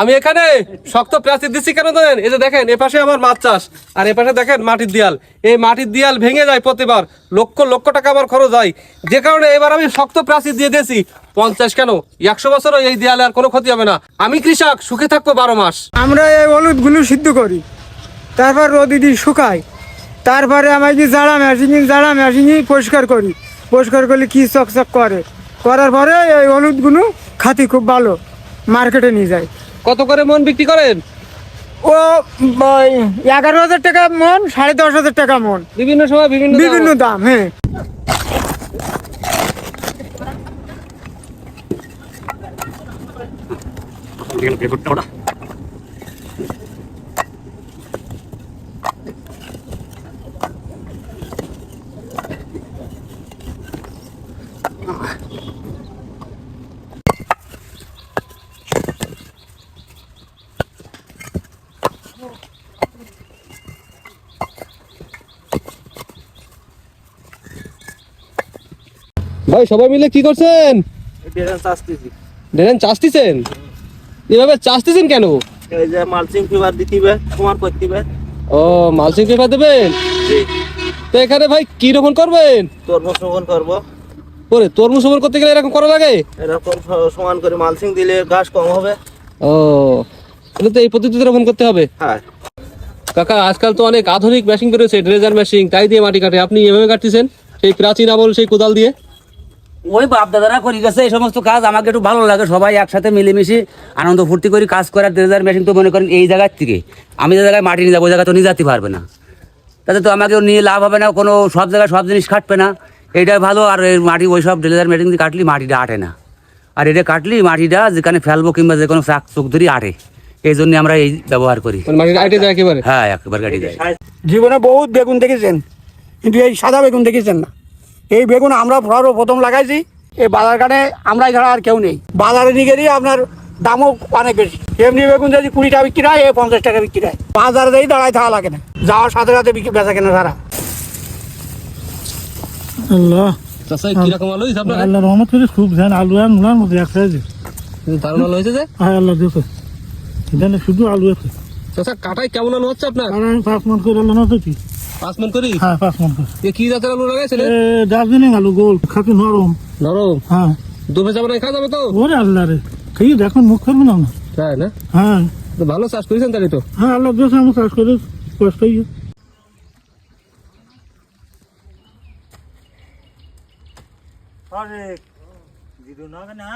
আমি এখানে শক্ত প্লাস্টিক দিচ্ছি কেন জানেন? এই যে দেখেন, এ পাশে আমার মাছ চাষ, আর এ পাশে দেখেন মাটির দেয়াল। এই মাটির দেয়াল ভেঙে যায় প্রতিবার। লক্ষ লক্ষ টাকা আমার খরচ হয়। যে কারণে এবার আমি শক্ত প্লাস্টিক দিয়ে দিয়েছি। পঞ্চাশ কেন? একশো বছরও এই দেয়ালে আর কোনো ক্ষতি হবে না। আমি কৃষক, সুখে থাকব বারো মাস। আমরা এই হলুদগুলো সিদ্ধ করি। তারপর রোদি দিয়ে শুকাই। তারপরে আমার কি জাড়া মেশিন জাড়া মেশিনই পরিষ্কার করি। পরিষ্কার করলে কি চকচক করে? করার পরে এই হলুদগুলো খাতি খুব ভালো। মার্কেটে নিয়ে যায় কত করে মন বিক্রি করেন ও এগারো হাজার টাকা মন সাড়ে দশ হাজার টাকা মন বিভিন্ন সময় বিভিন্ন বিভিন্ন দাম হ্যাঁ ভাই সবাই মিলে কি করছেন? ড্রেন চাষতেছেন এভাবে চাষতেছেন কেন? এই যে মালচিং দিতিবে করতিবে ও মালচিং পেপার দেবেন? তো এখানে ভাই কি রোপণ করবেন? তরমুজ রোপণ করব। ওরে তরমুজ রোপণ করতে গেলে এরকম করা লাগে? এরকম সমান করে মালচিং দিলে ঘাস কম হবে। ও তাহলে তো এই পদ্ধতিতে রোপণ করতে হবে? হ্যাঁ। কাকা আজকাল তো অনেক আধুনিক মেশিন বেরোছে ড্রেজার মেশিন তাই দিয়ে মাটি কাটে। আপনি এভাবে কাটতেছেন? সেই প্রাচীন আমল সেই কোদাল দিয়ে? ওই বাপ দাদারা করে গেছে এই সমস্ত কাজ আমাকে একটু ভালো লাগে সবাই একসাথে মিলেমিশে আনন্দ ফুর্তি করে কাজ করার দেড় মেশিন তো মনে করেন এই জায়গার থেকে। আমি যে জায়গায় মাটি নিয়ে যাব ওই জায়গায় তো নিয়ে যেতে পারবে না। তাতে তো আমাকে নিয়ে লাভ হবে না কোনো সব জায়গায় সব জিনিস কাটবে না। এইটাই ভালো আর এই মাটি ওই সব ডেলিজার মেশিন দিয়ে কাটলি মাটিটা আটে না। আর এটা কাটলি মাটিটা যেখানে ফেলব কিংবা যে কোনো শাক চোখ ধরি আটে। এই জন্য আমরা এই ব্যবহার করি। মানে হ্যাঁ একবার গাড়ি যায়। জীবনে বহুত বেগুন দেখেছেন কিন্তু এই সাদা বেগুন দেখেছেন না। এই বেগুন আমরা প্রথম লাগাইছি। এই বাজার ঘাটে আমরাই ছাড়া আর কেউ নেই। বাজারে নিয়ে গেলে আপনার দামও অনেক বেশি। এমনি বেগুন যদি কুড়ি টাকা বিক্রি হয় এই পঞ্চাশ টাকা বিক্রি হয়। বাজারে দিয়ে দাঁড়ায় থাকা লাগে না। যাওয়ার সাথে সাথে বিক্রি বেচা কেনা সারা। আল্লাহ। রহমত করে খুব ধ্যান আলু আর মূলার মধ্যে এক সাইজে। দারুণ আলো হয়েছে যে? আয় আল্লাহ দেখো। এখানে শুধু আলু আছে। চাষা কাটাই কেমন আলো হচ্ছে আপনার? আর আমি পাঁচ মন করে আলু না তো কি পাঁচ মন করি? হ্যাঁ পাঁচ মন করে। এ কি জাতের আলু লাগাইছিলেন এ দার্জিলিং আলু গোল খাকি নরম। নরম? হ্যাঁ। দুবে যাবে না খাওয়া যাবে তো? ওরে আল্লাহ রে খেয়ে দেখুন মুখ করব না। তাই না? হ্যাঁ। তো ভালো চাষ করেছেন তাহলে তো? হ্যাঁ আল্লাহ দেখে আমি কাজ করে কষ্ট আরে দিদু না না?